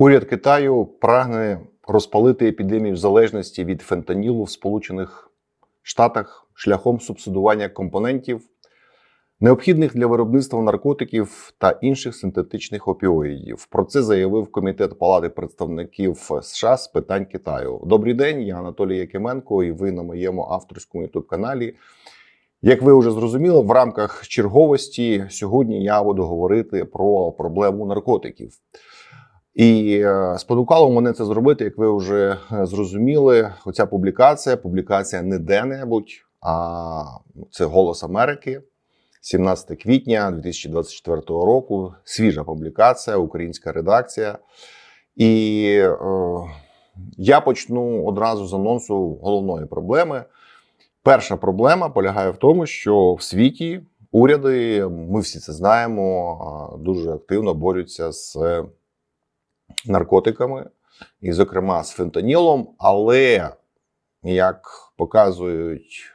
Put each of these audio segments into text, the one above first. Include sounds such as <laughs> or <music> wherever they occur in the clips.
Уряд Китаю прагне розпалити епідемію залежності від фентанілу в Сполучених Штатах шляхом субсидування компонентів, необхідних для виробництва наркотиків та інших синтетичних опіоїдів. Про це заявив Комітет Палати представників США з питань Китаю. Добрий день, я Анатолій Якименко, і ви на моєму авторському youtube каналі. Як ви вже зрозуміли, в рамках черговості сьогодні я буду говорити про проблему наркотиків. І е, спонукало мене це зробити, як ви вже е, зрозуміли. Оця публікація, публікація не де-небудь, а це Голос Америки, 17 квітня 2024 року. Свіжа публікація, українська редакція. І е, я почну одразу з анонсу головної проблеми. Перша проблема полягає в тому, що в світі уряди, ми всі це знаємо, дуже активно борються з наркотиками, і, зокрема, з фентанілом. Але, як показують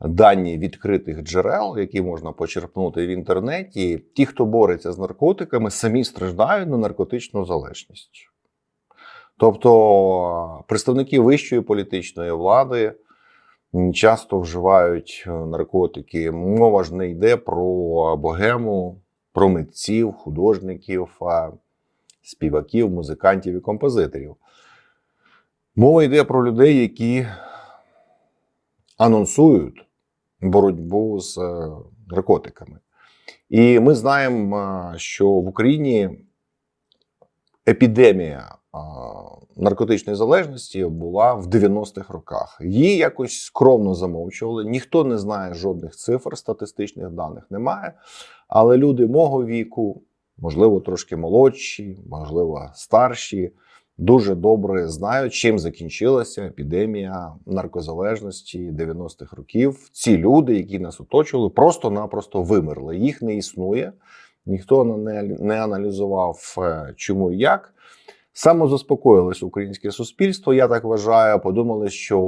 дані відкритих джерел, які можна почерпнути в інтернеті, ті, хто бореться з наркотиками, самі страждають на наркотичну залежність. Тобто представники вищої політичної влади часто вживають наркотики. Мова ж не йде про богему, про митців, художників, співаків, музикантів і композиторів. Мова йде про людей, які анонсують боротьбу з е, наркотиками. І ми знаємо, е, що в Україні епідемія е, наркотичної залежності була в 90-х роках. Її якось скромно замовчували. Ніхто не знає жодних цифр, статистичних даних немає. Але люди мого віку, можливо, трошки молодші, можливо, старші, дуже добре знають, чим закінчилася епідемія наркозалежності 90-х років. Ці люди, які нас оточували, просто-напросто вимерли. Їх не існує, ніхто не, аналізував, е, чому і як. Самозаспокоїлось українське суспільство, я так вважаю. Подумали, що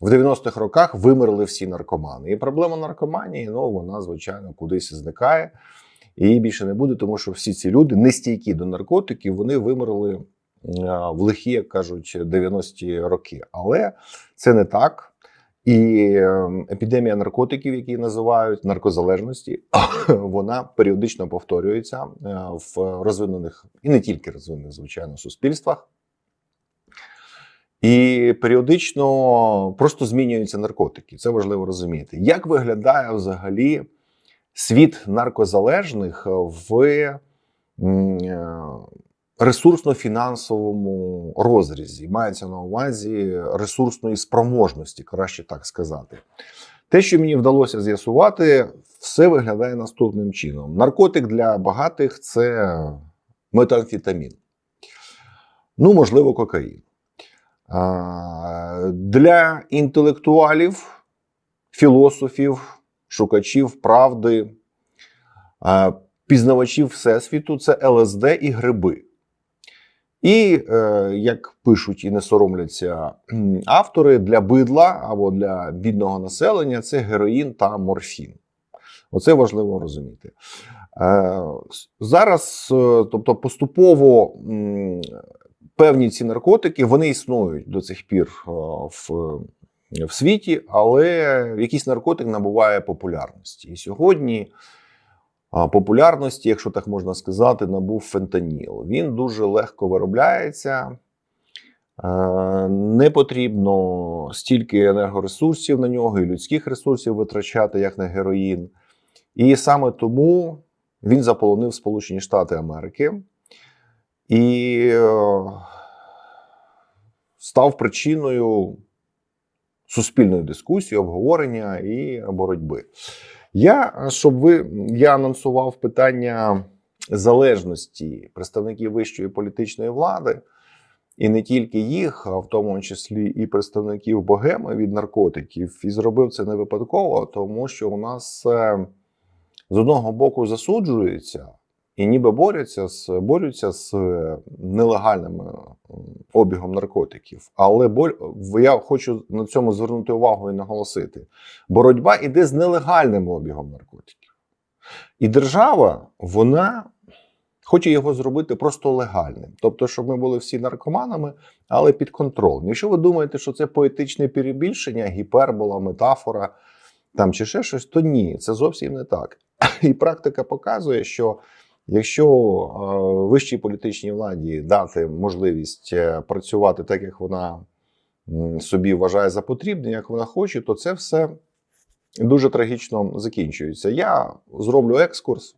в 90-х роках вимерли всі наркомани. І проблема наркоманії, ну вона, звичайно, кудись зникає. Її більше не буде, тому що всі ці люди нестійкі до наркотиків, вони вимерли в лихі, як кажуть, 90-ті роки. Але це не так. І е, епідемія наркотиків, які називають наркозалежності, <coughs> вона періодично повторюється е, в розвинених і не тільки розвинених, звичайно, суспільствах. І періодично просто змінюються наркотики. Це важливо розуміти. Як виглядає взагалі світ наркозалежних в е, ресурсно-фінансовому розрізі? Мається на увазі ресурсної спроможності, краще так сказати. Те, що мені вдалося з'ясувати, все виглядає наступним чином: наркотик для багатих це метамфетамін. Ну, можливо, кокаїн. Для інтелектуалів, філософів, шукачів правди, пізнавачів Всесвіту це ЛСД і гриби. І, е, як пишуть і не соромляться автори, для бидла або для бідного населення це героїн та морфін. Оце важливо розуміти. Е, Зараз, е, тобто, поступово певні ці наркотики вони існують до цих пір в, в світі, але якийсь наркотик набуває популярності. І сьогодні популярності, якщо так можна сказати, набув фентаніл. Він дуже легко виробляється. Е, Не потрібно стільки енергоресурсів на нього і людських ресурсів витрачати, як на героїн. І саме тому він заполонив Сполучені Штати Америки і е, став причиною суспільної дискусії, обговорення і боротьби. Я щоб ви я анонсував питання залежності представників вищої політичної влади, і не тільки їх, а в тому числі і представників богеми від наркотиків, і зробив це не випадково, тому що у нас е, з одного боку засуджується і ніби борються з борються з е, нелегальним е, обігом наркотиків. Але боль я хочу на цьому звернути увагу і наголосити: боротьба йде з нелегальним обігом наркотиків. І держава, вона хоче його зробити просто легальним. Тобто, щоб ми були всі наркоманами, але під контролем. Якщо ви думаєте, що це поетичне перебільшення, гіпербола, метафора там чи ще щось, то ні, це зовсім не так. І практика показує, що якщо е, вищій політичній владі дати можливість е, працювати так, як вона собі вважає за потрібне, як вона хоче, то це все дуже трагічно закінчується. Я зроблю екскурс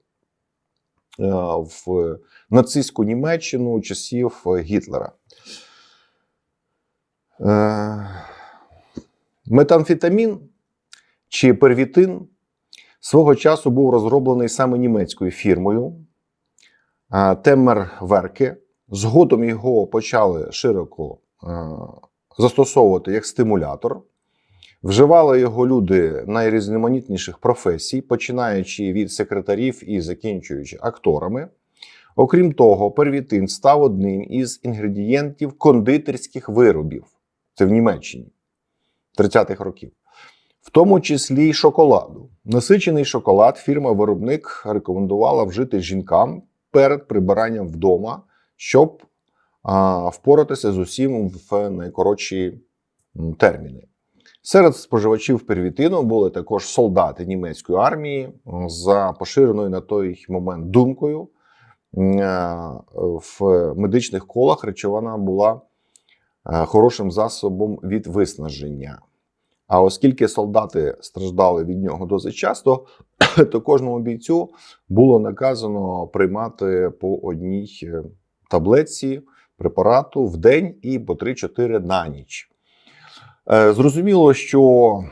е, в нацистську Німеччину часів Гітлера. Метамфетамін чи первітин свого часу був розроблений саме німецькою фірмою Теммер Верке. Згодом його почали широко е, застосовувати як стимулятор. Вживали його люди найрізноманітніших професій, починаючи від секретарів і закінчуючи акторами. Окрім того, первітин став одним із інгредієнтів кондитерських виробів. Це в Німеччині 30-х років, в тому числі й шоколаду. Насичений шоколад фірма-виробник рекомендувала вжити жінкам перед прибиранням вдома, щоб а, впоратися з усім в найкоротші терміни. Серед споживачів первітину були також солдати німецької армії за поширеною на той момент думкою. е, В медичних колах речовина була е, хорошим засобом від виснаження. А оскільки солдати страждали від нього досить часто, <clears throat> то кожному бійцю було наказано приймати по одній е, таблетці препарату в день і по 3-4 на ніч. Е, Зрозуміло, що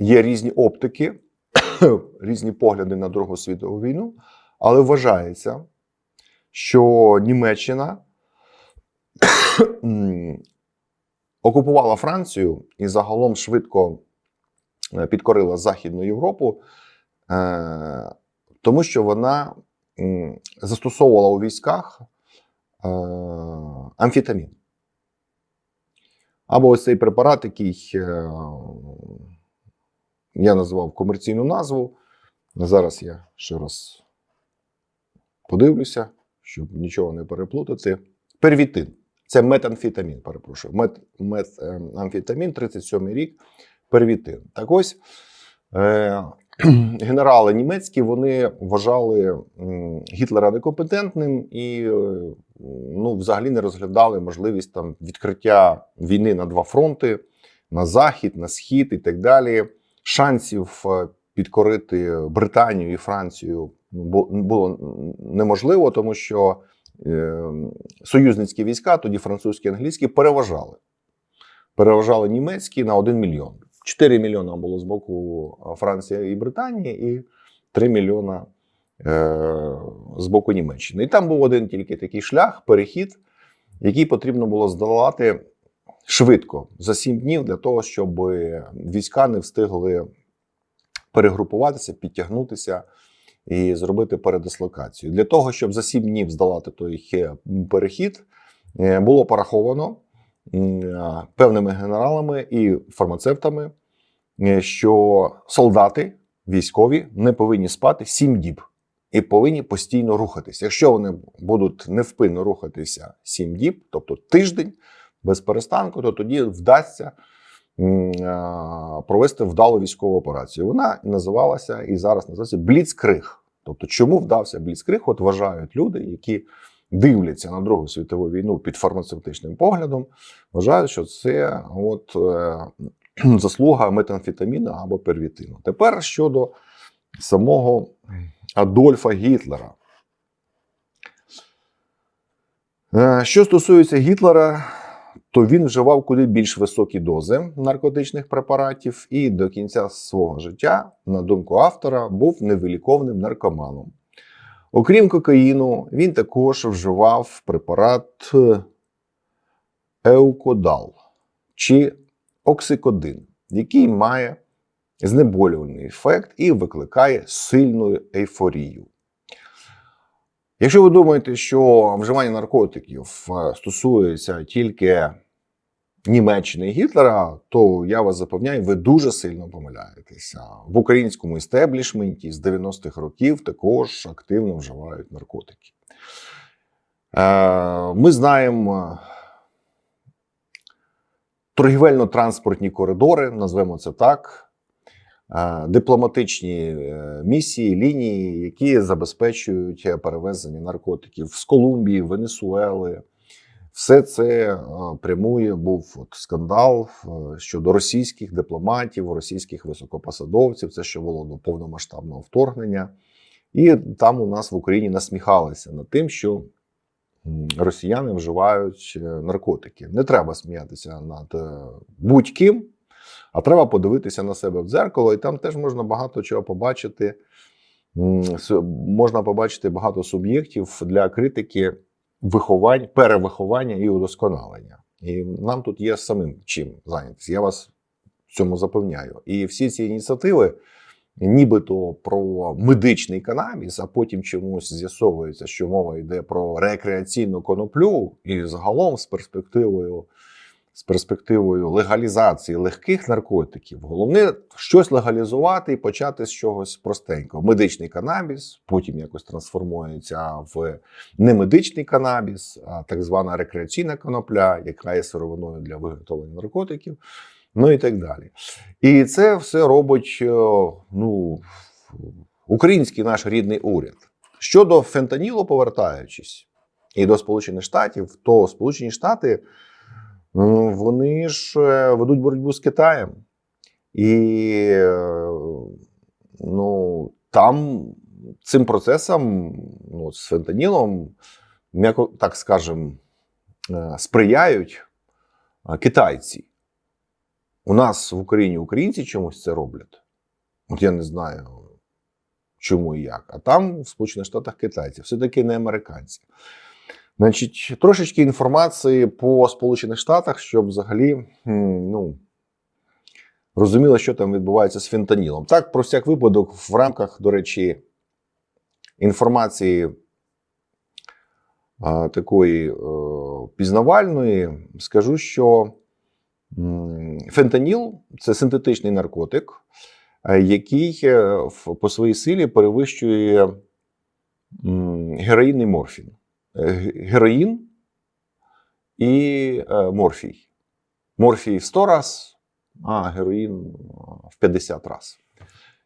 є різні оптики, <clears throat> різні погляди на Другу світову війну, але вважається, що Німеччина <clears throat> окупувала Францію і загалом швидко е, підкорила Західну Європу, е, тому що вона застосовувала у військах е, амфетамін. Або ось цей препарат, який я назвав комерційну назву. Зараз я ще раз подивлюся, щоб нічого не переплутати. Первітин. Це метамфетамін, перепрошую. Мет, метамфетамін, 37 рік, первітин. Так ось е, <clears throat> генерали німецькі вони вважали Гітлера некомпетентним і е, ну, взагалі не розглядали можливість там відкриття війни на два фронти: на захід, на схід і так далі. Шансів е, підкорити Британію і Францію ну, було неможливо, тому що союзницькі війська, тоді французькі і англійські, переважали. Переважали німецькі на 1 мільйон. 4 мільйона було з боку Франції і Британії, і 3 мільйона е, з боку Німеччини. І там був один тільки такий шлях, перехід, який потрібно було здолати швидко за 7 днів для того, щоб війська не встигли перегрупуватися, підтягнутися і зробити передислокацію. Для того, щоб за 7 днів здолати той перехід, е, було пораховано е, певними генералами і фармацевтами, е, що солдати військові не повинні спати 7 діб і повинні постійно рухатися. Якщо вони будуть невпинно рухатися 7 діб, тобто тиждень без перестанку, то тоді вдасться провести вдалу військову операцію. Вона називалася і зараз називається Бліцкриг. Тобто, чому вдався Бліцкриг? От вважають люди, які дивляться на Другу світову війну під фармацевтичним поглядом, вважають, що це от, е, <clears throat> заслуга метамфетаміна або первітину. Тепер щодо самого Адольфа Гітлера. Е, Що стосується Гітлера, то він вживав куди більш високі дози наркотичних препаратів і до кінця свого життя, на думку автора, був невиліковним наркоманом. Окрім кокаїну, він також вживав препарат еукодал чи оксикодин, який має знеболювальний ефект і викликає сильну ейфорію. Якщо ви думаєте, що вживання наркотиків е, стосується тільки Німеччини і Гітлера, то я вас запевняю, ви дуже сильно помиляєтеся. В українському істеблішменті з 90-х років також активно вживають наркотики. Е, Ми знаємо торгівельно-транспортні коридори, назвемо це так, е, дипломатичні е, місії, лінії, які забезпечують перевезення наркотиків з Колумбії, Венесуели. Все це е, прямує був скандал е, щодо російських дипломатів, російських високопосадовців. Це ще було до повномасштабного вторгнення. І там у нас в Україні насміхалися над тим, що росіяни вживають е, наркотики. Не треба сміятися над будь-ким, а треба подивитися на себе в дзеркало, і там теж можна багато чого побачити. Можна побачити багато суб'єктів для критики виховань, перевиховання і удосконалення. І нам тут є самим чим зайнятися. Я вас в цьому запевняю. І всі ці ініціативи, нібито про медичний канабіс, а потім чомусь з'ясовується, що мова йде про рекреаційну коноплю, і загалом з перспективою. З перспективою легалізації легких наркотиків, головне щось легалізувати і почати з чогось простенького. Медичний канабіс, потім якось трансформується в немедичний канабіс, а так звана рекреаційна конопля, яка є сировиною для виготовлення наркотиків, ну і так далі. І це все робить е, ну, український наш рідний уряд. Щодо фентанілу, повертаючись і до Сполучених Штатів, то Сполучені Штати вони ж е, ведуть боротьбу з Китаєм. І е, ну, там цим процесом, ну, з фентанілом, м'яко так скажем, е, сприяють китайці. У нас в Україні українці чомусь це роблять. От я не знаю, чому і як. А там, в Сполучених Штатах, китайці, все-таки не американці. Значить, трошечки інформації по Сполучених Штатах, щоб взагалі ну, розуміли, що там відбувається з фентанілом. Так, про всяк випадок, в рамках, до речі, інформації а, такої е, пізнавальної, скажу, що фентаніл це синтетичний наркотик, е, який е, по своїй силі перевищує м, героїн морфін. Е, ге- Героїн і е, морфій. Морфій в 100 раз, а героїн в 50 раз.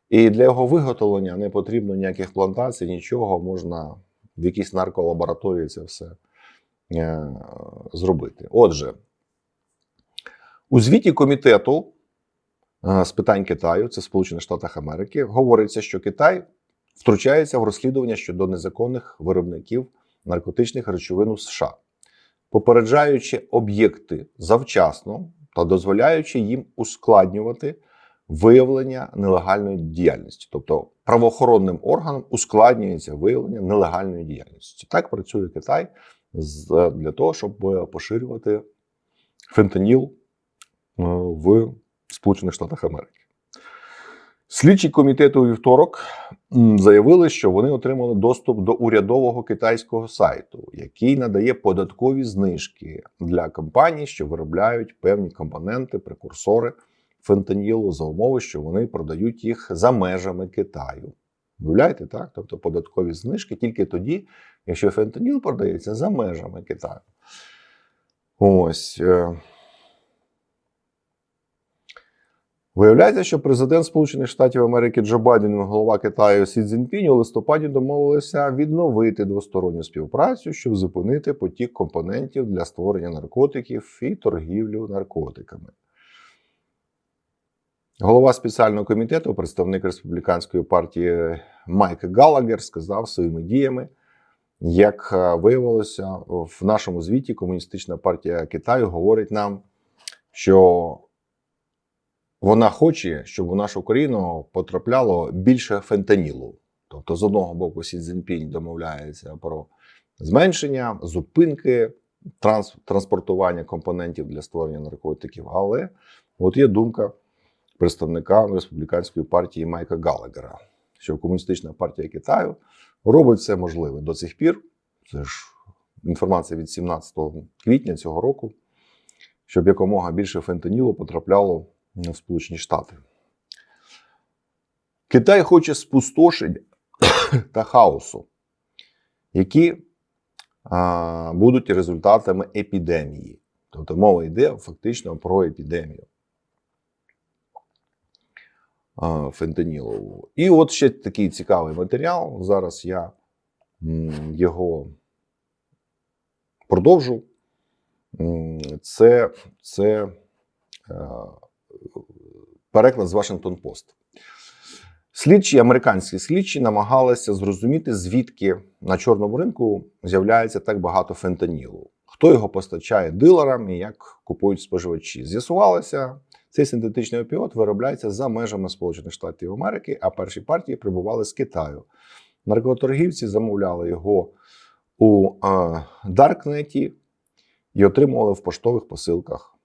І для його виготовлення не потрібно ніяких плантацій, нічого можна в якійсь нарколабораторії це все е, зробити. Отже, у звіті комітету е, з питань Китаю, це Сполучених Штатах Америки, говориться, що Китай втручається в розслідування щодо незаконних виробників наркотичних речовин у США, попереджаючи об'єкти завчасно та дозволяючи їм ускладнювати виявлення нелегальної діяльності, тобто правоохоронним органам ускладнюється виявлення нелегальної діяльності. Так працює Китай для того, щоб поширювати фентаніл е, в Сполучених Штатах Америки. Слідчі комітету у вівторок заявили, що вони отримали доступ до урядового китайського сайту, який надає податкові знижки для компаній, що виробляють певні компоненти, прекурсори фентанілу за умови, що вони продають їх за межами Китаю. Уявляєте, так? Тобто податкові знижки тільки тоді, якщо фентаніл продається за межами Китаю. Ось. е. Виявляється, що президент Сполучених Штатів Америки Джо Байден і голова Китаю Сі Цзіньпінь у листопаді домовилися відновити двосторонню співпрацю, щоб зупинити потік компонентів для створення наркотиків і торгівлю наркотиками. Голова спеціального комітету, представник республіканської партії Майк Галагер, сказав своїми діями, як е, виявилося, в нашому звіті Комуністична партія Китаю говорить нам, що вона хоче, щоб у нашу країну потрапляло більше фентанілу. Тобто, з одного боку, Сі Цзіньпінь домовляється про зменшення, зупинки транс, транспортування компонентів для створення наркотиків. Але от є думка представника республіканської партії Майка Галагера, що комуністична партія Китаю робить все можливе до цих пір. Це ж інформація від 17 квітня цього року. щоб якомога більше фентанілу потрапляло в Сполучені Штати. Китай хоче спустошення <coughs> та хаосу, які а, будуть результатами епідемії. Тобто мова йде фактично про епідемію а, фентанілову. І от ще такий цікавий матеріал. Зараз я його продовжу. Це, це е, переклад з Washington Post. Слідчі, американські слідчі намагалися зрозуміти, звідки на чорному ринку з'являється так багато фентанілу. Хто його постачає дилерам і як купують споживачі? З'ясувалося, цей синтетичний опіот виробляється за межами Сполучених Штатів Америки, а перші партії прибували з Китаю. Наркоторгівці замовляли його у е, Даркнеті і отримували в поштових посилках.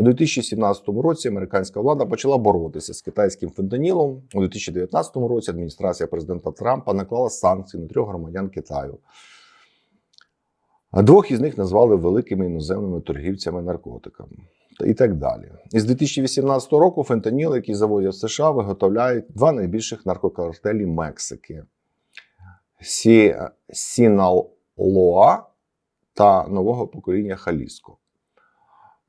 У 2017 році американська влада почала боротися з китайським фентанілом. У 2019 році адміністрація президента Трампа наклала санкції на трьох громадян Китаю. Двох із них назвали великими іноземними торгівцями наркотиками і так далі. Із 2018 року фентаніл, який завозять в США, виготовляють два найбільших наркокартелі Мексики: Сі... Сіналоа та нового покоління Халіско.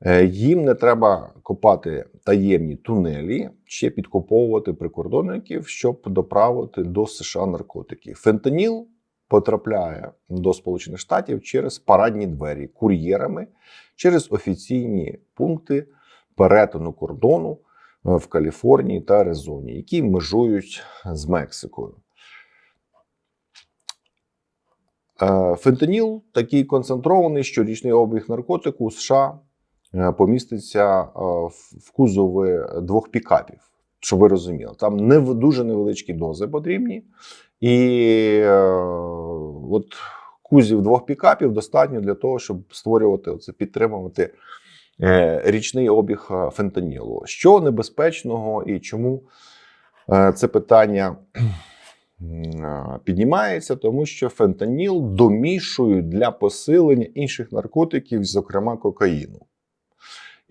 Е, Їм не треба копати таємні тунелі чи підкуповувати прикордонників, щоб доправити до США наркотики. Фентаніл потрапляє до Сполучених Штатів через парадні двері кур'єрами, через офіційні пункти перетину кордону е, в Каліфорнії та Аризоні, які межують з Мексикою. Е, Фентаніл такий концентрований, що річний обіг наркотику у США поміститься е, в кузови двох пікапів, щоб ви розуміли. Там не дуже невеличкі дози потрібні, і е, от кузів двох пікапів достатньо для того, щоб створювати оце, підтримувати е, річний обіг е, фентанілу. Що небезпечного і чому е, це питання е, піднімається? Тому що фентаніл домішують для посилення інших наркотиків, зокрема кокаїну.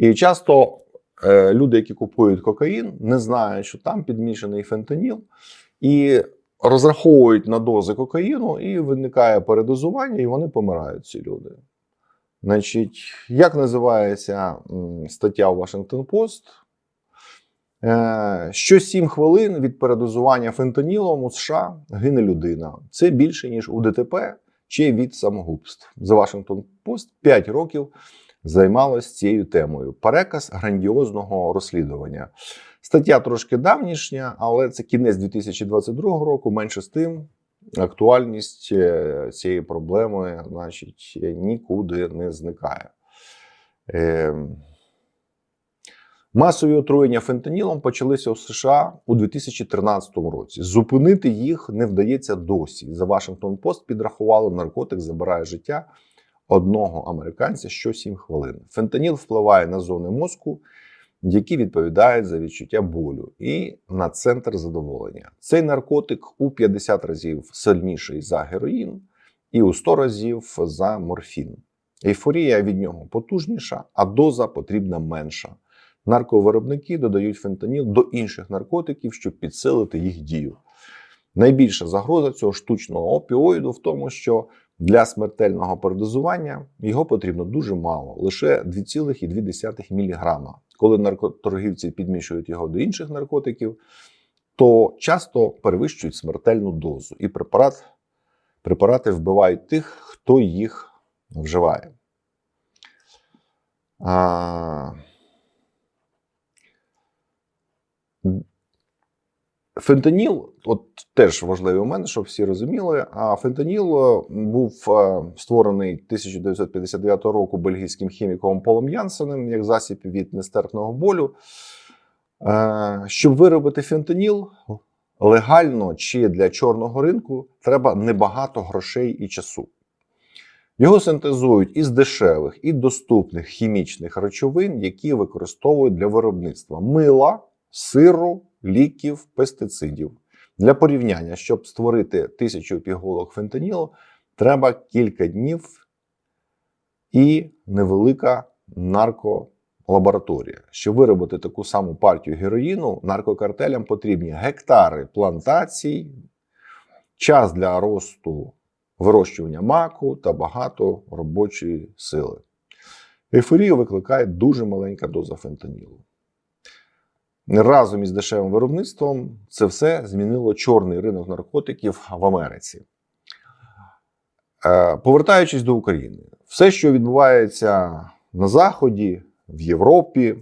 І часто е, люди, які купують кокаїн, не знають, що там підмішаний фентаніл, і розраховують на дози кокаїну, і виникає передозування, і вони помирають, ці люди. Значить, як називається стаття у Washington Post? Е, Що 7 хвилин від передозування фентанілом у США гине людина. Це більше, ніж у ДТП чи від самогубств. За Washington Post 5 років займалась цією темою. Переказ грандіозного розслідування. Стаття трошки давнішня, але це кінець 2022 року. Менше з тим, актуальність е, цієї проблеми, значить, нікуди не зникає. Е, Масові отруєння фентанілом почалися у США у 2013 році. Зупинити їх не вдається досі. За Washington Post підрахували, наркотик забирає життя одного американця що 7 хвилин. Фентаніл впливає на зони мозку, які відповідають за відчуття болю і на центр задоволення. Цей наркотик у 50 разів сильніший за героїн і у 100 разів за морфін. Ейфорія від нього потужніша, а доза потрібна менша. Нарковиробники додають фентаніл до інших наркотиків, щоб підсилити їх дію. Найбільша загроза цього штучного опіоїду в тому, що для смертельного передозування його потрібно дуже мало, лише 2,2 мг. Коли наркоторгівці підмішують його до інших наркотиків, то часто перевищують смертельну дозу, і препарат, препарати вбивають тих, хто їх вживає. А... Фентаніл, от теж важливий момент, щоб всі розуміли. А фентаніл е, був е, створений 1959 року бельгійським хіміком Полом Янсенем як засіб від нестерпного болю. Е, Щоб виробити фентаніл легально чи для чорного ринку, треба небагато грошей і часу. Його синтезують із дешевих і доступних хімічних речовин, які використовують для виробництва мила, сиру, ліків, пестицидів. Для порівняння, щоб створити тисячу пігулок фентанілу, треба кілька днів і невелика нарко, лабораторія. Щоб виробити таку саму партію героїну, наркокартелям потрібні гектари плантацій, час для росту вирощування маку та багато робочої сили. Ейфорію викликає дуже маленька доза фентанілу. Разом із дешевим виробництвом це все змінило чорний ринок наркотиків в Америці. Е, Повертаючись до України, все, що відбувається на Заході, в Європі,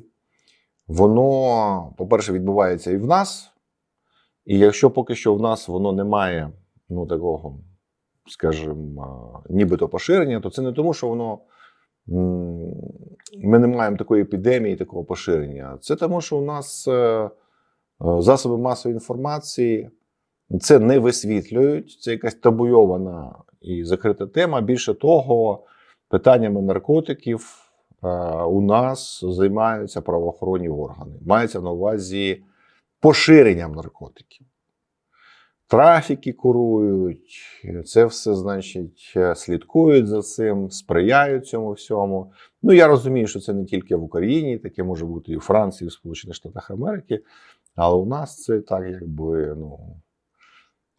воно, по-перше, відбувається і в нас. І якщо поки що в нас воно не має ну, такого, скажімо, нібито поширення, то це не тому, що воно ми не маємо такої епідемії, такого поширення. Це тому, що у нас е, е, засоби масової інформації це не висвітлюють, це якась табуйована і закрита тема. Більше того, питаннями наркотиків е, у нас займаються правоохоронні органи. Мається на увазі поширенням наркотиків. Трафіки курують, це все, значить, слідкують за цим, сприяють цьому всьому. Ну, я розумію, що це не тільки в Україні, таке може бути і в Франції, і в Сполучених Штатах Америки, але у нас це так, якби ну,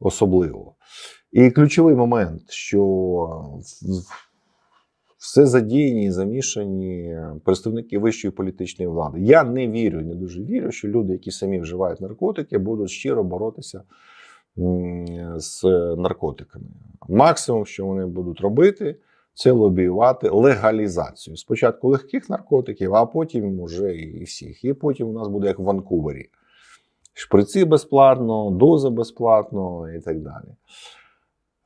особливо. І ключовий момент, що все задіяні і замішані представники вищої політичної влади. Я не вірю, не дуже вірю, що люди, які самі вживають наркотики, будуть щиро боротися з наркотиками. Максимум, що вони будуть робити, це лобіювати легалізацію. Спочатку легких наркотиків, а потім уже і всіх. І потім у нас буде як в Ванкувері. Шприци безплатно, доза безплатно і так далі.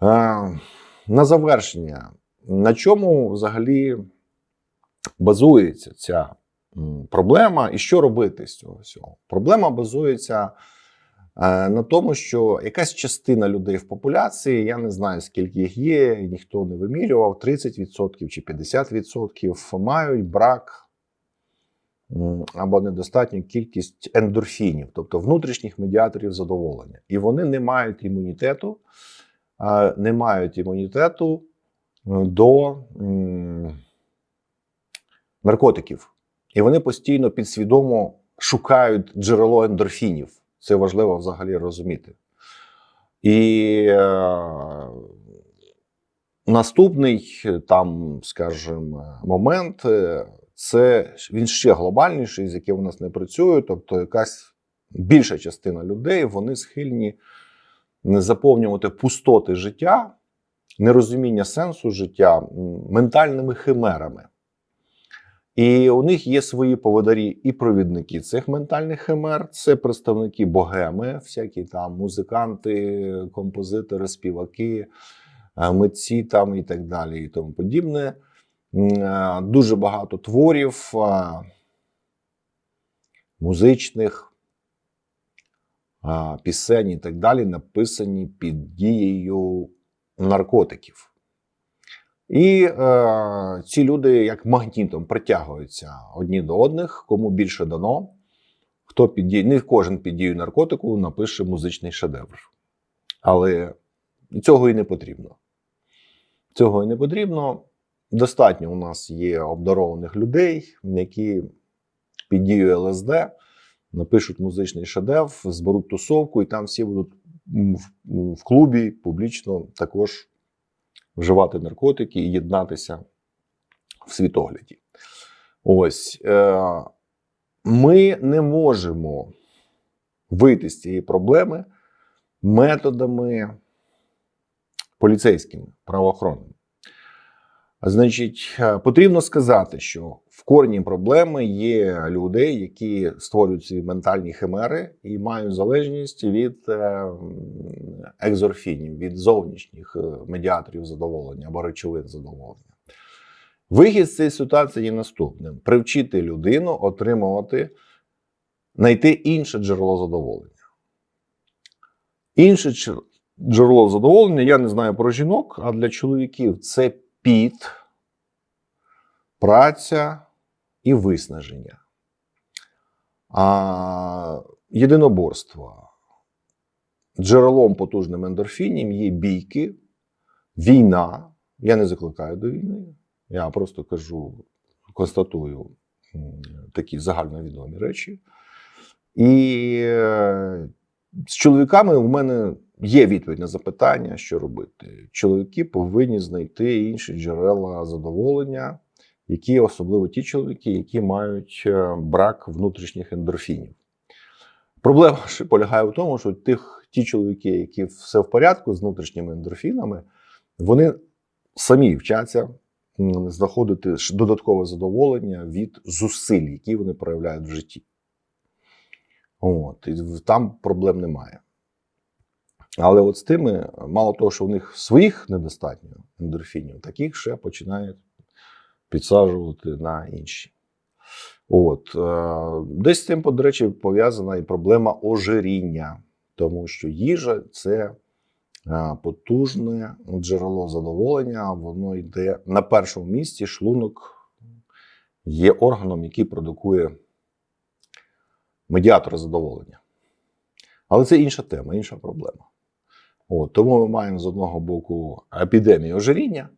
Е, на завершення, на чому взагалі базується ця проблема і що робити з цього всього? Проблема базується на тому, що якась частина людей в популяції, я не знаю, скільки їх є, ніхто не вимірював, 30% чи 50% мають брак або недостатню кількість ендорфінів, тобто внутрішніх медіаторів задоволення. І вони не мають імунітету, е, не мають імунітету е, до наркотиків. І вони постійно підсвідомо шукають джерело ендорфінів. Це важливо взагалі розуміти. І е, наступний е, там, скажімо, момент е, це він ще глобальніший, з яким у нас не працює. Тобто, якась більша частина людей вони схильні заповнювати пустоти життя, нерозуміння сенсу життя ментальними химерами. І у них є свої поводарі і провідники цих ментальних химер. Це представники богеми, всякі там музиканти, композитори, співаки, е, митці там і так далі, і тому подібне. Е, Дуже багато творів е, музичних, пісень і так далі написані під дією наркотиків. І е, ці люди як магнітом притягуються одні до одних, кому більше дано. Хто під не кожен під дією наркотику напише музичний шедевр. Але цього і не потрібно. Цього і не потрібно. Достатньо у нас є обдарованих людей, які під дією ЛСД напишуть музичний шедевр, зберуть тусовку, і там всі будуть в клубі публічно також вживати наркотики і єднатися в світогляді. Ось е, ми не можемо вийти з цієї проблеми методами поліцейськими, правоохоронними. Значить, е, потрібно сказати, що в корні проблеми є люди, які створюють ці ментальні химери і мають залежність від е, екзорфінів, від зовнішніх е, медіаторів задоволення або речовин задоволення. Вихід з цієї ситуації є наступним: привчити людину отримувати, знайти інше джерело задоволення. Інше джерело задоволення, я не знаю про жінок, а для чоловіків це піт, праця і виснаження. А єдиноборство. Джерелом потужним ендорфінів є бійки, війна. Я не закликаю до війни. Я просто кажу, констатую такі загальновідомі речі. І е, з чоловіками в мене є відповідь на запитання, що робити. Чоловіки повинні знайти інші джерела задоволення, які особливо ті чоловіки, які мають е, брак внутрішніх ендорфінів. Проблема ж полягає в тому, що тих, ті чоловіки, які все в порядку з внутрішніми ендорфінами, вони самі вчаться знаходити додаткове задоволення від зусиль, які вони проявляють в житті. От, і там проблем немає. Але от з тими, мало того, що у них своїх недостатньо ендорфінів, таких ще починають підсаджувати на інші. От, е, десь з цим, до речі, пов'язана і проблема ожиріння, тому що їжа це е, потужне джерело задоволення, воно йде на першому місці. Шлунок є органом, який продукує медіатори задоволення. Але це інша тема, інша проблема. От, тому ми маємо з одного боку епідемію ожиріння,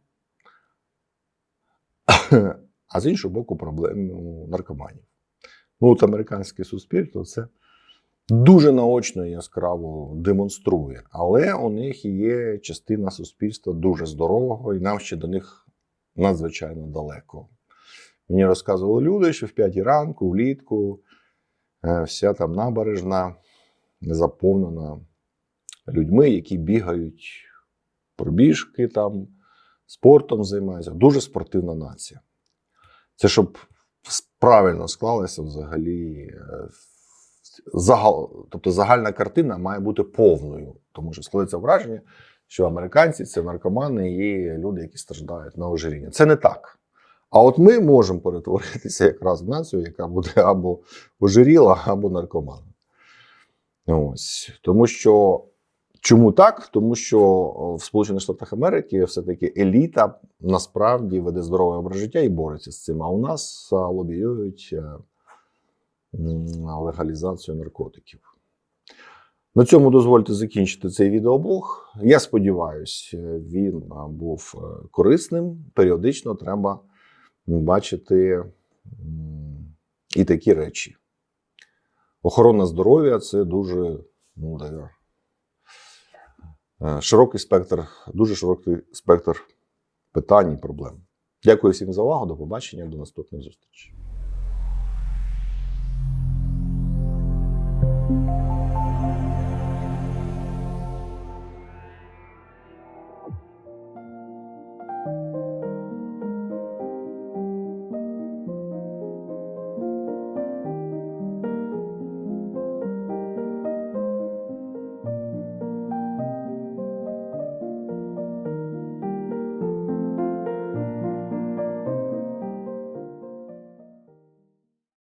<laughs> а з іншого боку, проблему наркоманів. Ну, от американське суспільство це дуже наочно і яскраво демонструє. Але у них є частина суспільства дуже здорового, і нам ще до них надзвичайно далеко. Мені розказували люди, що в п'ятій ранку, влітку, е, вся там набережна заповнена людьми, які бігають пробіжки там, спортом займаються. Дуже спортивна нація. Це щоб правильно склалося взагалі. е, Загал, тобто загальна картина має бути повною, тому що складається враження, що американці це наркомани і люди, які страждають на ожиріння. Це не так. А от ми можемо перетворитися якраз в націю, яка буде або ожиріла, або наркоман. Ось. Тому що чому так? Тому що в Сполучених Штатах Америки все-таки еліта насправді веде здоровий образ життя і бореться з цим. А у нас лобіюють е, легалізацію наркотиків. На цьому дозвольте закінчити цей відеоблог. Я сподіваюся, він був е, корисним. Періодично треба бачити і такі речі. Охорона здоров'я це дуже ну, е, широкий спектр, дуже широкий спектр питань і проблем. Дякую всім за увагу. До побачення, до наступних зустрічей.